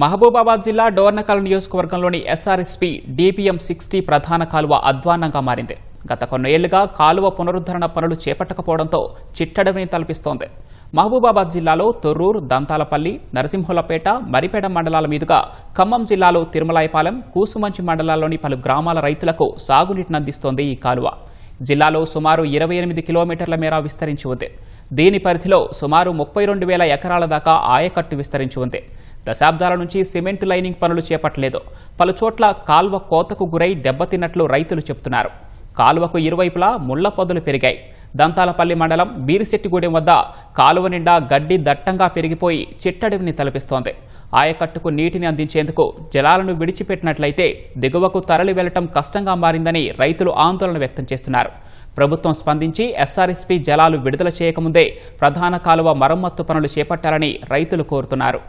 మహబూబాబాద్ జిల్లా డోర్నకల్ నియోజకవర్గంలోని SRSP DPM sixty ప్రధాన కాలువ అధ్వాన్నంగా మారింది. గత కొన్నేళ్ళుగా కాలువ పునరుద్ధరణ పనులు చేపట్టకపోవడంతో చిట్టడవిని తలపిస్తోంది. మహబూబాబాద్ జిల్లాలో తొర్రూరు దంతాలపల్లి నరసింహులపేట మరిపేట మండలాల మీదుగా ఖమ్మం జిల్లాలో తిరుమలాయపాలెం కూసుమంచి మండలాల్లోని పలు గ్రామాల రైతులకు సాగునీటిని అందిస్తోంది ఈ కాలువ. జిల్లాలో సుమారు ఇరవై ఎనిమిది కిలోమీటర్ల మేర విస్తరించి ఉంది. దీని పరిధిలో సుమారు ముప్పై రెండు వేల ఎకరాల దాకా ఆయకట్టు విస్తరించి ఉంది. దశాబ్దాల నుంచి సిమెంట్ లైనింగ్ పనులు చేపట్టలేదు. పలుచోట్ల కాల్వ కోతకు గురై దెబ్బతిన్నట్లు రైతులు చెబుతున్నారు. కాలువకు ఇరువైపులా ముళ్ళ పొదలు పెరిగాయి. దంతాలపల్లి మండలం బీరిశెట్టిగూడెం వద్ద కాలువ నిండా గడ్డి దట్టంగా పెరిగిపోయి చిట్టడివిని తలపిస్తోంది. ఆయకట్టుకు నీటిని అందించేందుకు జలాలను విడిచిపెట్టినట్లయితే దిగువకు తరలి వెళ్ళటం కష్టంగా మారిందని రైతులు ఆందోళన వ్యక్తం చేస్తున్నారు. ప్రభుత్వం స్పందించి ఎస్ఆర్ఎస్పీ జలాలు విడుదల చేయకముందే ప్రధాన కాలువ మరమ్మత్తు పనులు చేపట్టాలని రైతులు కోరుతున్నారు.